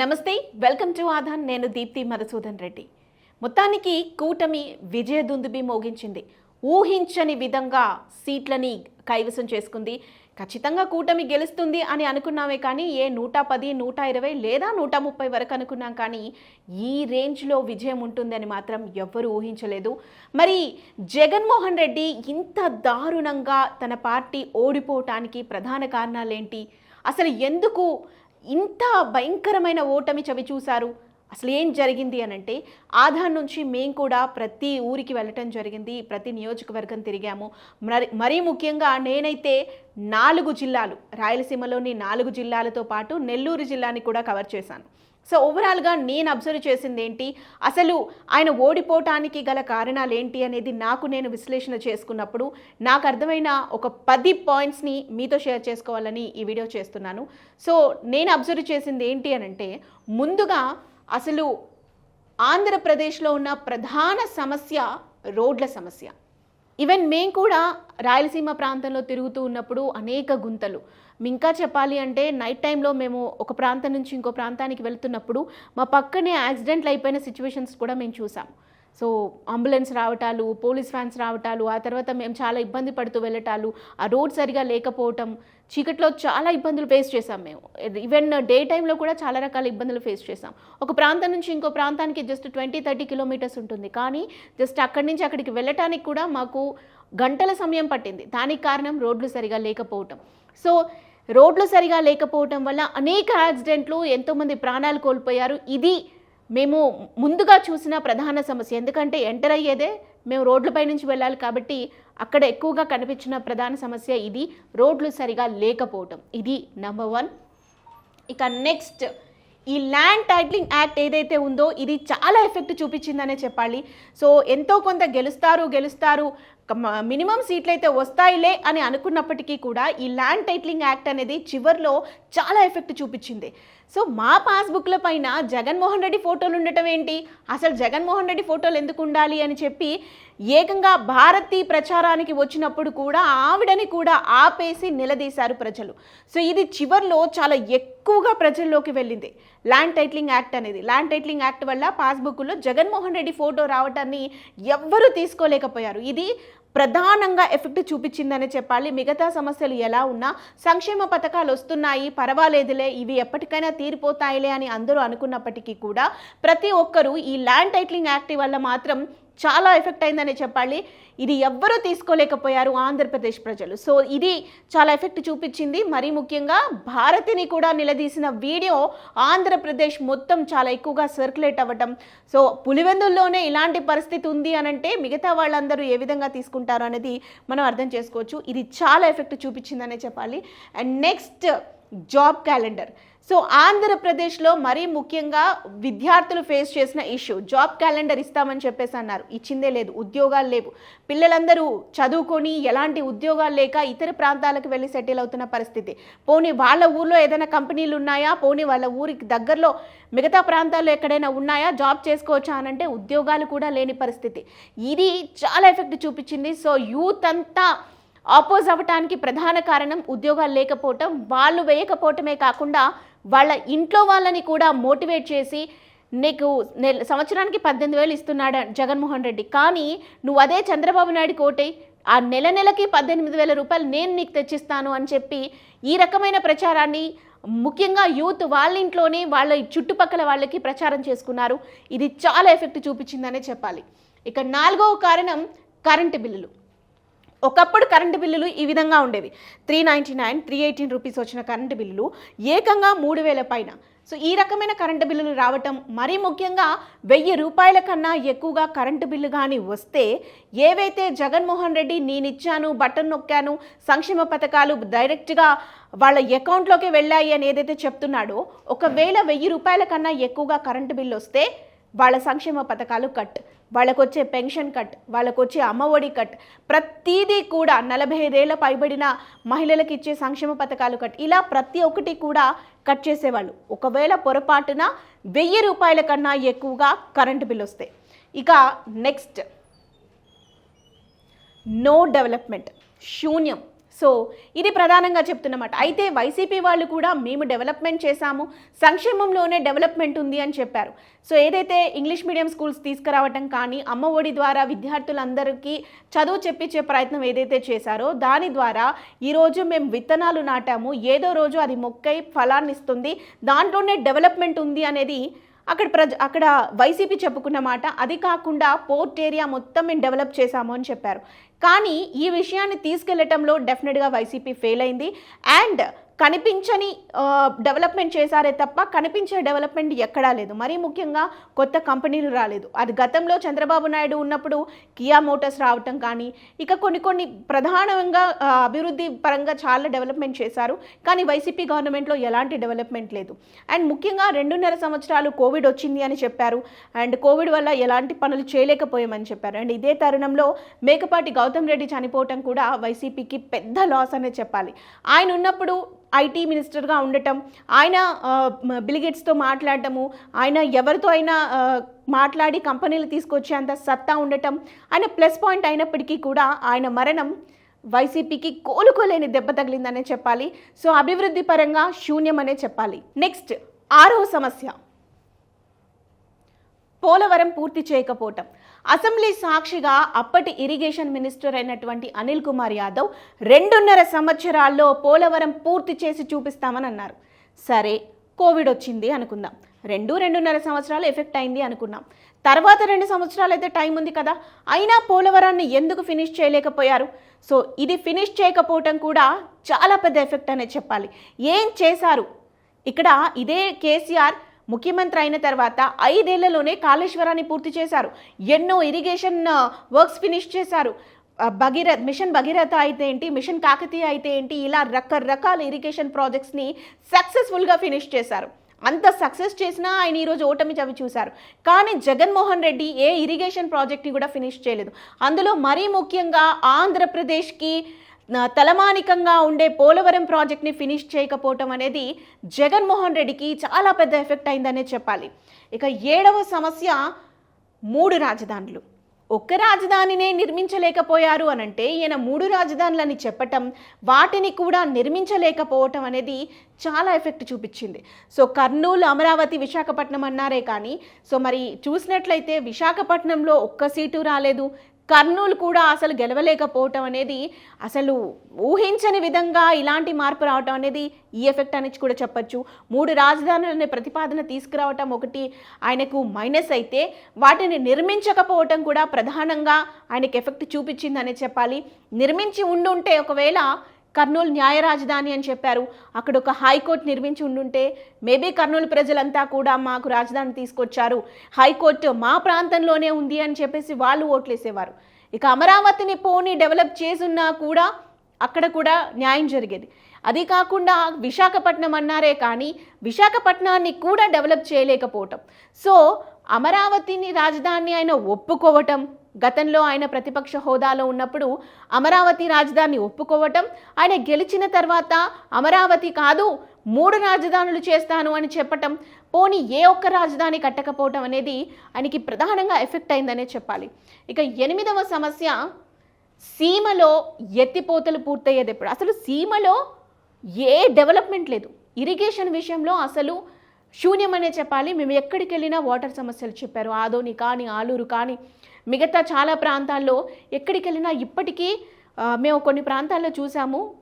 నమస్తే welcome to ఆధాన్. నేను దీప్తి మధుసూదన్ రెడ్డి. మొత్తానికి కూటమి విజయ దుందుబి మోగించింది. ఊహించని విధంగా సీట్లని కైవసం చేసుకుంది. ఖచ్చితంగా కూటమి గెలుస్తుంది అని అనుకున్నామే కానీ ఏ నూట పది నూట ఇరవై లేదా నూట ముప్పై వరకు అనుకున్నాం కానీ ఈ రేంజ్లో విజయం ఉంటుందని మాత్రం ఎవ్వరూ ఊహించలేదు. మరి జగన్మోహన్ రెడ్డి ఇంత దారుణంగా తన పార్టీ ఓడిపోవటానికి ప్రధాన కారణాలేంటి? అసలు ఎందుకు ఇంత భయంకరమైన ఓటమి చవి చూశారు. అసలు ఏం జరిగింది అని అంటే ఆధార్ నుంచి మేము కూడా ప్రతి ఊరికి వెళ్ళటం జరిగింది ప్రతి నియోజకవర్గం తిరిగాము. మరి మరీ ముఖ్యంగా నేనైతే నాలుగు జిల్లాలు రాయలసీమలోని నాలుగు జిల్లాలతో పాటు నెల్లూరు జిల్లాని కూడా కవర్ చేశాను. సో ఓవరాల్గా నేను అబ్జర్వ్ చేసింది ఏంటి అసలు ఆయన ఓడిపోవటానికి గల కారణాలు ఏంటి అనేది నాకు నేను విశ్లేషణ చేసుకున్నప్పుడు నాకు అర్థమైన ఒక పది పాయింట్స్ని మీతో షేర్ చేసుకోవాలని ఈ వీడియో చేస్తున్నాను. సో నేను అబ్జర్వ్ చేసింది ఏంటి అని అంటే ముందుగా అసలు ఆంధ్రప్రదేశ్లో ఉన్న ప్రధాన సమస్య రోడ్ల సమస్య. ఈవెన్ మేము కూడా రాయలసీమ ప్రాంతంలో తిరుగుతూ ఉన్నప్పుడు అనేక గుంతలు. ఇంకా చెప్పాలి అంటే నైట్ టైంలో మేము ఒక ప్రాంతం నుంచి ఇంకో ప్రాంతానికి వెళ్తున్నప్పుడు మా పక్కనే యాక్సిడెంట్లు అయిపోయిన సిచ్యువేషన్స్ కూడా మేము చూసాం. సో అంబులెన్స్ రావటాలు పోలీస్ ఫ్యాన్స్ రావటాలు ఆ తర్వాత మేము చాలా ఇబ్బంది పడుతూ వెళ్ళటాలు ఆ రోడ్ సరిగా లేకపోవటం చీకట్లో చాలా ఇబ్బందులు ఫేస్ చేసాం మేము. ఈవెన్ డే టైంలో కూడా చాలా రకాల ఇబ్బందులు ఫేస్ చేసాం. ఒక ప్రాంతం నుంచి ఇంకో ప్రాంతానికి జస్ట్ ట్వంటీ థర్టీ కిలోమీటర్స్ ఉంటుంది. కానీ జస్ట్ అక్కడి నుంచి అక్కడికి వెళ్ళటానికి కూడా మాకు గంటల సమయం పట్టింది. దానికి కారణం రోడ్లు సరిగా లేకపోవటం. సో రోడ్లు సరిగా లేకపోవటం వల్ల అనేక యాక్సిడెంట్లు ఎంతోమంది ప్రాణాలు కోల్పోయారు. ఇది మేము ముందుగా చూసిన ప్రధాన సమస్య. ఎందుకంటే ఎంటర్ అయ్యేదే మేము రోడ్లపై నుంచి వెళ్ళాలి కాబట్టి అక్కడ ఎక్కువగా కనిపించిన ప్రధాన సమస్య ఇది. రోడ్లు సరిగా లేకపోవటం. ఇది నెంబర్ వన్ ఇక నెక్స్ట్ ఈ ల్యాండ్ టైటిలింగ్ యాక్ట్ ఏదైతే ఉందో ఇది చాలా ఎఫెక్ట్ చూపించిందనే చెప్పాలి. సో ఎంతో కొంత గెలుస్తారు గెలుస్తారు మినిమం సీట్లు అయితే వస్తాయిలే అని అనుకున్నప్పటికీ కూడా ఈ ల్యాండ్ టైటిలింగ్ యాక్ట్ అనేది చివర్లో చాలా ఎఫెక్ట్ చూపించింది. సో మా పాస్బుక్ల పైన జగన్మోహన్ రెడ్డి ఫోటోలు ఉండటం ఏంటి? అసలు జగన్మోహన్ రెడ్డి ఫోటోలు ఎందుకు ఉండాలి అని చెప్పి ఏకంగా భారతీ ప్రచారానికి వచ్చినప్పుడు కూడా ఆవిడని కూడా ఆపేసి నిలదీశారు ప్రజలు. సో ఇది చివర్లో చాలా ఎక్కువగా ప్రజల్లోకి వెళ్ళింది. ల్యాండ్ టైటిలింగ్ యాక్ట్ అనేది. ల్యాండ్ టైట్లింగ్ యాక్ట్ వల్ల పాస్బుక్లో జగన్మోహన్ రెడ్డి ఫోటో రావటాన్ని ఎవ్వరూ తీసుకోలేకపోయారు. ఇది ప్రధానంగా ఎఫెక్ట్ చూపించిందనే చెప్పాలి. మిగతా సమస్యలు ఎలా ఉన్నా సంక్షేమ పథకాలు వస్తున్నాయి పర్వాలేదులే ఇవి ఎప్పటికైనా తీరిపోతాయిలే అని అందరూ అనుకున్నప్పటికీ కూడా ప్రతి ఒక్కరూ ఈ ల్యాండ్ టైటిలింగ్ యాక్ట్ వల్ల మాత్రం చాలా ఎఫెక్ట్ అయిందనే చెప్పాలి. ఇది ఎవ్వరూ తీసుకోలేకపోయారు ఆంధ్రప్రదేశ్ ప్రజలు. సో ఇది చాలా ఎఫెక్ట్ చూపించింది. మరీ ముఖ్యంగా భారతిని కూడా నిలదీసిన వీడియో ఆంధ్రప్రదేశ్ మొత్తం చాలా ఎక్కువగా సర్క్యులేట్ అవ్వటం. సో పులివెందుల్లోనే ఇలాంటి పరిస్థితి ఉంది అనంటే మిగతా వాళ్ళందరూ ఏ విధంగా తీసుకుంటారు అనేది మనం అర్థం చేసుకోవచ్చు. ఇది చాలా ఎఫెక్ట్ చూపించిందనే చెప్పాలి. And next job calendar. So ఆంధ్రప్రదేశ్లో మరీ ముఖ్యంగా విద్యార్థులు ఫేస్ చేసిన ఇష్యూ జాబ్ క్యాలెండర్ ఇస్తామని చెప్పేసి అన్నారు. ఇచ్చిందే లేదు ఉద్యోగాలు లేవు. పిల్లలందరూ చదువుకొని ఎలాంటి ఉద్యోగాలు లేక ఇతర ప్రాంతాలకు వెళ్ళి సెటిల్ అవుతున్న పరిస్థితి. పోనీ వాళ్ళ ఊర్లో ఏదైనా కంపెనీలు ఉన్నాయా? పోనీ వాళ్ళ ఊరికి దగ్గరలో మిగతా ప్రాంతాల్లో ఎక్కడైనా ఉన్నాయా? జాబ్ చేసుకోవచ్చా అనంటే ఉద్యోగాలు కూడా లేని పరిస్థితి. ఇది చాలా ఎఫెక్ట్ చూపించింది. సో యూత్ అంతా ఆపోజ్ అవ్వటానికి ప్రధాన కారణం ఉద్యోగాలు లేకపోవటం. వాళ్ళు వేయకపోవటమే కాకుండా వాళ్ళ ఇంట్లో వాళ్ళని కూడా మోటివేట్ చేసి నీకు నెల సంవత్సరానికి పద్దెనిమిది వేలు ఇస్తున్నాడు జగన్మోహన్ రెడ్డి? కానీ నువ్వు అదే చంద్రబాబు నాయుడు కోటి ఆ నెల నెలకి పద్దెనిమిది వేల రూపాయలు నేను నీకు తెచ్చిస్తాను అని చెప్పి ఈ రకమైన ప్రచారాన్ని ముఖ్యంగా యూత్ వాళ్ళ ఇంట్లోనే వాళ్ళ చుట్టుపక్కల వాళ్ళకి ప్రచారం చేసుకున్నారు. ఇది చాలా ఎఫెక్ట్ చూపించిందనే చెప్పాలి. ఇక నాలుగవ కారణం కరెంటు బిల్లులు. ఒకప్పుడు కరెంటు బిల్లులు ఈ విధంగా ఉండేవి. Three ninety nine three eighteen rupees వచ్చిన కరెంటు బిల్లులు ఏకంగా మూడు వేల పైన. సో ఈ రకమైన కరెంటు బిల్లులు రావటం మరీ ముఖ్యంగా వెయ్యి రూపాయల కన్నా ఎక్కువగా కరెంటు బిల్లు కానీ వస్తే ఏవైతే జగన్మోహన్ రెడ్డి నేనిచ్చాను బటన్ నొక్కాను సంక్షేమ పథకాలు డైరెక్ట్గా వాళ్ళ అకౌంట్లోకి వెళ్ళాయి అని ఏదైతే చెప్తున్నాడో ఒకవేళ వెయ్యి రూపాయల కన్నా ఎక్కువగా కరెంటు బిల్లు వస్తే వాళ్ళ సంక్షేమ పథకాలు కట్. వాళ్ళకు వచ్చే పెన్షన్ కట్ వాళ్ళకు వచ్చే అమ్మఒడి కట్ ప్రతిదీ కూడా నలభై ఐదేళ్ళ పైబడిన మహిళలకు ఇచ్చే సంక్షేమ పథకాలు కట్. ఇలా ప్రతి ఒక్కటి కూడా కట్ చేసేవాళ్ళు. ఒకవేళ పొరపాటున వెయ్యి రూపాయల కన్నా ఎక్కువగా కరెంటు బిల్ వస్తాయి ఇక నెక్స్ట్. No development. శూన్యం. సో ఇది ప్రధానంగా చెప్తున్నమాట. అయితే వైసీపీ వాళ్ళు కూడా మేము డెవలప్మెంట్ చేశాము సంక్షేమంలోనే డెవలప్మెంట్ ఉంది అని చెప్పారు. సో ఏదైతే ఇంగ్లీష్ మీడియం స్కూల్స్ తీసుకురావటం కానీ అమ్మ ఒడి ద్వారా విద్యార్థులందరికీ చదువు చెప్పించే ప్రయత్నం ఏదైతే చేశారో దాని ద్వారా ఈరోజు మేము విత్తనాలు నాటాము. ఏదో రోజు అది మొక్కై ఫలాన్ని ఇస్తుంది. దాంట్లోనే డెవలప్మెంట్ ఉంది అనేది అక్కడ ప్రజ అక్కడ వైసీపీ చెప్పుకున్న మాట అది కాకుండా పోర్ట్ ఏరియా మొత్తం మేము డెవలప్ చేశాము అని చెప్పారు. కానీ ఈ విషయాన్ని తీసుకెళ్ళటంలో డెఫినెట్గా వైసీపీ ఫెయిల్ అయింది. అండ్ కనిపించని డెవలప్మెంట్ చేశారే తప్ప కనిపించే డెవలప్మెంట్ ఎక్కడా లేదు. మరీ ముఖ్యంగా కొత్త కంపెనీలు రాలేదు. అది గతంలో చంద్రబాబు నాయుడు ఉన్నప్పుడు కియా మోటార్స్ రావటం కానీ ఇక కొన్ని కొన్ని ప్రధానంగా అభివృద్ధి పరంగా చాలా డెవలప్మెంట్ చేశారు. కానీ వైసీపీ గవర్నమెంట్లో ఎలాంటి డెవలప్మెంట్ లేదు. అండ్ ముఖ్యంగా రెండున్నర సంవత్సరాలు కోవిడ్ వచ్చింది అని చెప్పారు. అండ్ కోవిడ్ వల్ల ఎలాంటి పనులు చేయలేకపోయామని చెప్పారు. అండ్ ఇదే తరుణంలో మేకపాటి గౌతమ్ రెడ్డి చనిపోవటం కూడా వైసీపీకి పెద్ద లాస్ అనే చెప్పాలి. ఆయన ఉన్నప్పుడు ఐటీ మినిస్టర్గా ఉండటం ఆయన బిలిగేట్స్తో మాట్లాడటము ఆయన ఎవరితో అయినా మాట్లాడి కంపెనీలు తీసుకొచ్చేంత సత్తా ఉండటం ఆయన ప్లస్ పాయింట్ అయినప్పటికీ కూడా ఆయన మరణం వైసీపీకి కోలుకోలేని దెబ్బ తగిలిందనే చెప్పాలి. సో అభివృద్ధి పరంగా శూన్యం అనే చెప్పాలి. నెక్స్ట్ ఆరో సమస్య. పోలవరం పూర్తి చేయకపోవటం. అసెంబ్లీ సాక్షిగా అప్పటి ఇరిగేషన్ మినిస్టర్ అయినటువంటి అనిల్ కుమార్ యాదవ్ రెండున్నర సంవత్సరాల్లో పోలవరం పూర్తి చేసి చూపిస్తామని అన్నారు. సరే కోవిడ్ వచ్చింది అనుకుందాం. రెండు రెండున్నర సంవత్సరాలు ఎఫెక్ట్ అయింది అనుకున్నాం. తర్వాత రెండు సంవత్సరాలు అయితే టైం ఉంది కదా. అయినా పోలవరాన్ని ఎందుకు ఫినిష్ చేయలేకపోయారు? సో ఇది ఫినిష్ చేయకపోవటం కూడా చాలా పెద్ద ఎఫెక్ట్ అనే చెప్పాలి. ఏం చేశారు? ఇక్కడ ఇదే కేసీఆర్ ముఖ్యమంత్రి అయిన తర్వాత ఐదేళ్ళలోనే కాళేశ్వరాన్ని పూర్తి చేశారు. ఎన్నో ఇరిగేషన్ వర్క్స్ ఫినిష్ చేశారు. భగీరథ్ మిషన్ భగీరథ అయితే ఏంటి మిషన్ కాకతీయ అయితే ఏంటి ఇలా రకరకాల ఇరిగేషన్ ప్రాజెక్ట్స్ని సక్సెస్ఫుల్గా ఫినిష్ చేశారు. అంత సక్సెస్ చేసినా ఆయన ఈరోజు ఓటమి చవి చూశారు. కానీ జగన్మోహన్ రెడ్డి ఏ ఇరిగేషన్ ప్రాజెక్ట్ని కూడా ఫినిష్ చేయలేదు. అందులో మరీ ముఖ్యంగా ఆంధ్రప్రదేశ్కి తలమానికంగా ఉండే పోలవరం ప్రాజెక్ట్ని ఫినిష్ చేయకపోవటం అనేది జగన్మోహన్ రెడ్డికి చాలా పెద్ద ఎఫెక్ట్ అయిందనే చెప్పాలి. ఇక ఏడవ సమస్య మూడు రాజధానులు. ఒక్క రాజధానినే నిర్మించలేకపోయారు అనంటే ఈయన మూడు రాజధానులని చెప్పటం వాటిని కూడా నిర్మించలేకపోవటం అనేది చాలా ఎఫెక్ట్ చూపించింది. సో కర్నూలు అమరావతి విశాఖపట్నం అన్నారే కానీ సో మరి చూసినట్లయితే విశాఖపట్నంలో ఒక్క సీటు రాలేదు కర్నూలు కూడా అసలు గెలవలేకపోవటం అనేది అసలు ఊహించని విధంగా ఇలాంటి మార్పు రావటం అనేది ఈ ఎఫెక్ట్ అనేది కూడా చెప్పచ్చు. మూడు రాజధానులనే ప్రతిపాదన తీసుకురావటం ఒకటి ఆయనకు మైనస్ అయితే వాటిని నిర్మించకపోవటం కూడా ప్రధానంగా ఆయనకి ఎఫెక్ట్ చూపించిందనే చెప్పాలి. నిర్మించి ఉండుంటే ఒకవేళ కర్నూలు న్యాయ రాజధాని అని చెప్పారు. అక్కడ ఒక హైకోర్టు నిర్మించి ఉండుంటే మేబీ కర్నూలు ప్రజలంతా కూడా మాకు రాజధాని తీసుకొచ్చారు. హైకోర్టు మా ప్రాంతంలోనే ఉంది అని చెప్పేసి వాళ్ళు ఓట్లేసేవారు. ఇక అమరావతిని పోనీ డెవలప్ చేసున్నా కూడా అక్కడ కూడా న్యాయం జరిగేది. అది కాకుండా విశాఖపట్నం అన్నారే కానీ విశాఖపట్నాన్ని కూడా డెవలప్ చేయలేకపోవటం. సో అమరావతిని రాజధాని ఆయన ఒప్పుకోవటం గతంలో ఆయన ప్రతిపక్ష హోదాలో ఉన్నప్పుడు అమరావతి రాజధాని ఒప్పుకోవటం ఆయన గెలిచిన తర్వాత అమరావతి కాదు మూడు రాజధానులు చేస్తాను అని చెప్పటం పోనీ ఏ ఒక్క రాజధాని కట్టకపోవటం అనేది ఆయనకి ప్రధానంగా ఎఫెక్ట్ అయిందనే చెప్పాలి. ఇక ఎనిమిదవ సమస్య సీమలో ఎత్తిపోతలు పూర్తయ్యేది ఎప్పుడు? అసలు సీమలో ఏ డెవలప్మెంట్ లేదు. ఇరిగేషన్ విషయంలో అసలు శూన్యమనే చెప్పాలి. మేము ఎక్కడికి వెళ్ళినా వాటర్ సమస్యలు చెప్పారు. ఆదోని కానీ ఆలూరు కానీ మిగతా చాలా ప్రాంతాల్లో ఎక్కడికి వెళ్ళినా ఇప్పటికీ మేము కొన్ని ప్రాంతాల్లో చూసాము.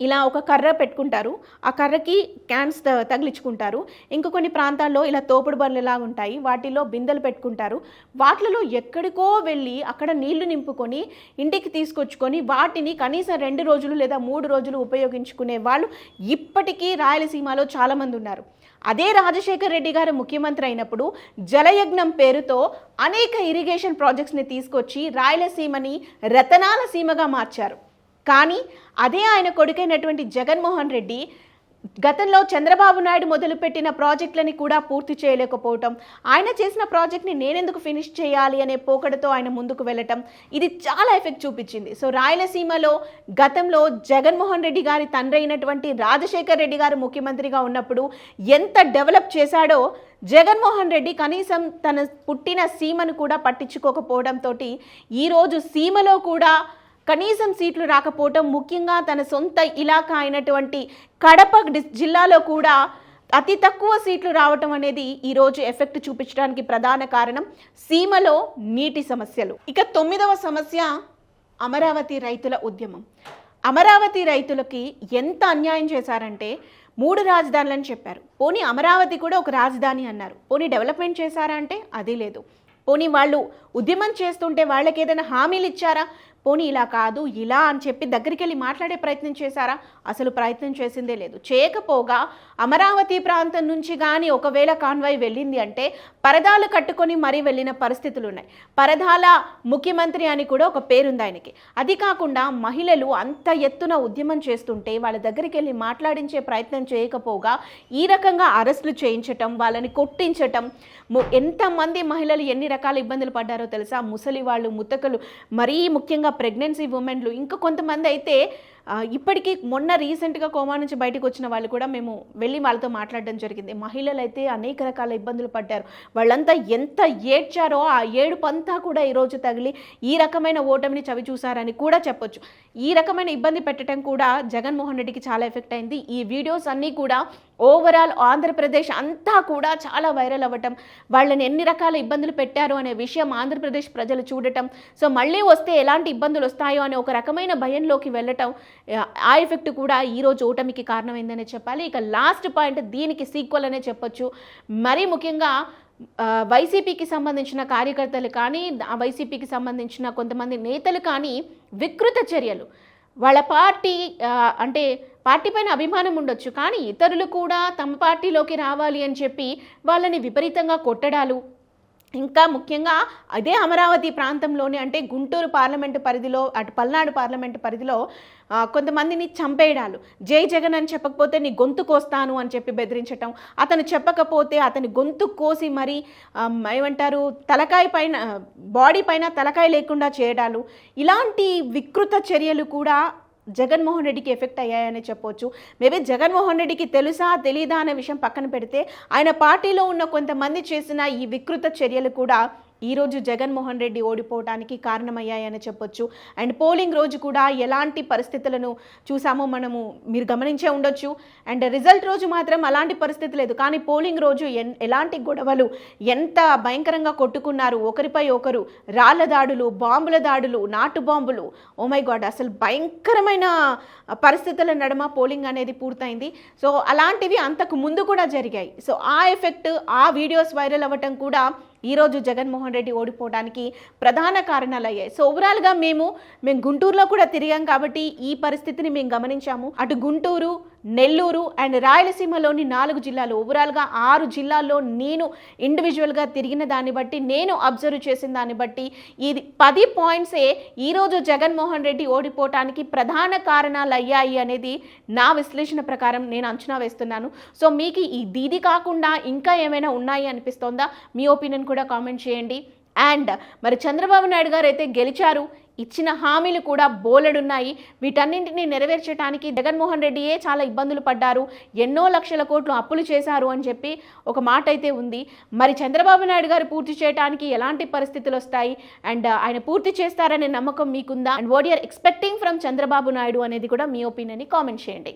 ఇలా ఒక కర్ర పెట్టుకుంటారు. ఆ కర్రకి క్యాన్స్ త- తగిలించుకుంటారు. ఇంక కొన్ని ప్రాంతాల్లో ఇలా తోపుడు బర్రెలా ఉంటాయి. వాటిలో బిందెలు పెట్టుకుంటారు. వాటిలో ఎక్కడికో వెళ్ళి అక్కడ నీళ్ళు నింపుకొని ఇంటికి తీసుకొచ్చుకొని వాటిని కనీసం రెండు రోజులు లేదా మూడు రోజులు ఉపయోగించుకునే వాళ్ళు ఇప్పటికీ రాయలసీమలో చాలామంది ఉన్నారు. అదే రాజశేఖర్ రెడ్డి గారు ముఖ్యమంత్రి అయినప్పుడు జలయజ్ఞం పేరుతో అనేక ఇరిగేషన్ ప్రాజెక్ట్స్ని తీసుకొచ్చి రాయలసీమని రతనాల సీమగా మార్చారు. కానీ అదే ఆయన కొడుకైనటువంటి జగన్మోహన్ రెడ్డి గతంలో చంద్రబాబు నాయుడు మొదలుపెట్టిన ప్రాజెక్టులని కూడా పూర్తి చేయలేకపోవటం ఆయన చేసిన ప్రాజెక్ట్ని నేనెందుకు ఫినిష్ చేయాలి అనే పోకడతో ఆయన ముందుకు వెళ్ళటం ఇది చాలా ఎఫెక్ట్ చూపించింది. సో రాయలసీమలో గతంలో జగన్మోహన్ రెడ్డి గారి తండ్రి అయినటువంటి రాజశేఖర్ రెడ్డి గారు ముఖ్యమంత్రిగా ఉన్నప్పుడు ఎంత డెవలప్ చేశాడో జగన్మోహన్ రెడ్డి కనీసం తన పుట్టిన సీమను కూడా పట్టించుకోకపోవడంతో ఈరోజు సీమలో కూడా కనీసం సీట్లు రాకపోవటం ముఖ్యంగా తన సొంత ఇలాకా అయినటువంటి కడప డిస్- జిల్లాలో కూడా అతి తక్కువ సీట్లు రావటం అనేది ఈరోజు ఎఫెక్ట్ చూపించడానికి ప్రధాన కారణం. సీమలో నీటి సమస్యలు. ఇక తొమ్మిదవ సమస్య అమరావతి రైతుల ఉద్యమం. అమరావతి రైతులకి ఎంత అన్యాయం చేశారంటే మూడు రాజధానులని చెప్పారు. పోనీ అమరావతి కూడా ఒక రాజధాని అన్నారు. పోనీ డెవలప్మెంట్ చేశారా అంటే అది లేదు. పోనీ వాళ్ళు ఉద్యమం చేస్తుంటే వాళ్ళకి ఏదైనా హామీలు ఇచ్చారా? పోనీ ఇలా కాదు ఇలా అని చెప్పి దగ్గరికి వెళ్ళి మాట్లాడే ప్రయత్నం చేశారా? అసలు ప్రయత్నం చేసిందే లేదు. చేయకపోగా అమరావతి ప్రాంతం నుంచి కానీ ఒకవేళ కాన్వాయ్ వెళ్ళింది అంటే పరదాలు కట్టుకొని మరీ వెళ్ళిన పరిస్థితులు ఉన్నాయి పరదాల ముఖ్యమంత్రి అని కూడా ఒక పేరుంది ఆయనకి. అది కాకుండా మహిళలు అంత ఎత్తున ఉద్యమం చేస్తుంటే వాళ్ళ దగ్గరికి వెళ్ళి మాట్లాడించే ప్రయత్నం చేయకపోగా ఈ రకంగా అరెస్టులు చేయించటం వాళ్ళని కొట్టించటం ఎంతమంది మహిళలు ఎన్ని రకాల ఇబ్బందులు పడ్డారో తెలుసా? ముసలి వాళ్ళు ముతకలు మరీ ముఖ్యంగా ప్రెగ్నెన్సీ ఉమెన్లు ఇంకా కొంతమంది అయితే ఇప్పటికీ మొన్న రీసెంట్గా కోమా నుంచి బయటకు వచ్చిన వాళ్ళు కూడా మేము వెళ్ళి వాళ్ళతో మాట్లాడడం జరిగింది. మహిళలు అయితే అనేక రకాల ఇబ్బందులు పడ్డారు. వాళ్ళంతా ఎంత ఏడ్చారో ఆ ఏడుపంతా కూడా ఈరోజు తగిలి ఈ రకమైన ఓటమిని చవి చూసారని కూడా చెప్పొచ్చు. ఈ రకమైన ఇబ్బంది పెట్టడం కూడా జగన్మోహన్ రెడ్డికి చాలా ఎఫెక్ట్ అయింది. ఈ వీడియోస్ అన్నీ కూడా ఓవరాల్ ఆంధ్రప్రదేశ్ అంతా కూడా చాలా వైరల్ అవ్వటం వాళ్ళని ఎన్ని రకాల ఇబ్బందులు పెట్టారు అనే విషయం ఆంధ్రప్రదేశ్ ప్రజలు చూడటం. సో మళ్ళీ వస్తే ఎలాంటి ఇబ్బందులు వస్తాయో అనే ఒక రకమైన భయంలోకి వెళ్ళటం ఆ, ఎఫెక్ట్ కూడా ఈరోజు ఓటమికి కారణమైందనే చెప్పాలి. ఇక లాస్ట్ పాయింట్ దీనికి సీక్వల్ అనే చెప్పొచ్చు. మరీ ముఖ్యంగా వైసీపీకి సంబంధించిన కార్యకర్తలు కానీ ఆ వైసీపీకి సంబంధించిన కొంతమంది నేతలు కానీ వికృత చర్యలు. వాళ్ళ పార్టీ అంటే పార్టీ పైన అభిమానం ఉండొచ్చు కానీ ఇతరులు కూడా తమ పార్టీలోకి రావాలి అని చెప్పి వాళ్ళని విపరీతంగా కొట్టడాలు. ఇంకా ముఖ్యంగా అదే అమరావతి ప్రాంతంలోనే అంటే గుంటూరు పార్లమెంటు పరిధిలో అటు పల్నాడు పార్లమెంటు పరిధిలో కొంతమందిని చంపేయడాలు. జై జగన్ అని చెప్పకపోతే నీ గొంతు కోస్తాను అని చెప్పి బెదిరించటం. అతను చెప్పకపోతే అతని గొంతు కోసి మరి ఏమంటారు తలకాయ పైన బాడీ పైన తలకాయ లేకుండా చేయడాలు. ఇలాంటి వికృత చర్యలు కూడా జగన్మోహన్ రెడ్డికి ఎఫెక్ట్ అయ్యాయని చెప్పొచ్చు. మేబీ జగన్మోహన్ రెడ్డికి తెలుసా తెలీదా అనే విషయం పక్కన పెడితే ఆయన పార్టీలో ఉన్న కొంతమంది చేసిన ఈ వికృత చర్యలు కూడా ఈరోజు జగన్మోహన్ రెడ్డి ఓడిపోవడానికి కారణమయ్యాయని చెప్పొచ్చు. అండ్ పోలింగ్ రోజు కూడా ఎలాంటి పరిస్థితులను చూసామో మనము మీరు గమనించే ఉండొచ్చు. అండ్ రిజల్ట్ రోజు మాత్రం అలాంటి పరిస్థితి లేదు. కానీ పోలింగ్ రోజు ఎన్ ఎలాంటి గొడవలు ఎంత భయంకరంగా కొట్టుకున్నారు. ఒకరిపై ఒకరు రాళ్ళ దాడులు బాంబుల దాడులు నాటు బాంబులు. ఓ మై గాడ్ అసలు భయంకరమైన పరిస్థితుల నడమ పోలింగ్ అనేది పూర్తయింది. సో అలాంటివి అంతకు ముందు కూడా జరిగాయి. సో ఆ ఎఫెక్ట్ ఆ వీడియోస్ వైరల్ అవ్వటం కూడా ఈరోజు జగన్మోహన్ రెడ్డి ఓడిపోవడానికి ప్రధాన కారణాలు అయ్యాయి సో ఓవరాల్గా మేము మేము గుంటూరులో కూడా తిరిగాం కాబట్టి ఈ పరిస్థితిని మేము గమనించాము. అటు గుంటూరు నెల్లూరు అండ్ రాయలసీమలోని నాలుగు జిల్లాలు. ఓవరాల్గా ఆరు జిల్లాల్లో నేను ఇండివిజువల్గా తిరిగిన దాన్ని బట్టి నేను అబ్జర్వ్ చేసిన దాన్ని బట్టి ఇది పది పాయింట్సే ఈరోజు జగన్మోహన్ రెడ్డి ఓడిపోవటానికి ప్రధాన కారణాలు అయ్యాయి అనేది నా విశ్లేషణ ప్రకారం నేను అంచనా వేస్తున్నాను. సో మీకు ఈ దీది కాకుండా ఇంకా ఏమైనా ఉన్నాయి అనిపిస్తోందా? మీ ఒపీనియన్ కూడా కామెంట్ చేయండి. అండ్ మరి చంద్రబాబు నాయుడు గారు అయితే గెలిచారు ఇచ్చిన హామీలు కూడా బోలెడున్నాయి. వీటన్నింటినీ నెరవేర్చడానికి జగన్మోహన్ రెడ్డియే చాలా ఇబ్బందులు పడ్డారు ఎన్నో లక్షల కోట్లు అప్పులు చేశారు అని చెప్పి ఒక మాట అయితే ఉంది. మరి చంద్రబాబు నాయుడు గారు పూర్తి చేయడానికి ఎలాంటి పరిస్థితులు వస్తాయి? అండ్ ఆయన పూర్తి చేస్తారనే నమ్మకం మీకుందా? And what you are expecting from Chandrababu Naidu అనేది కూడా మీ ఒపీనియన్ని కామెంట్ చేయండి.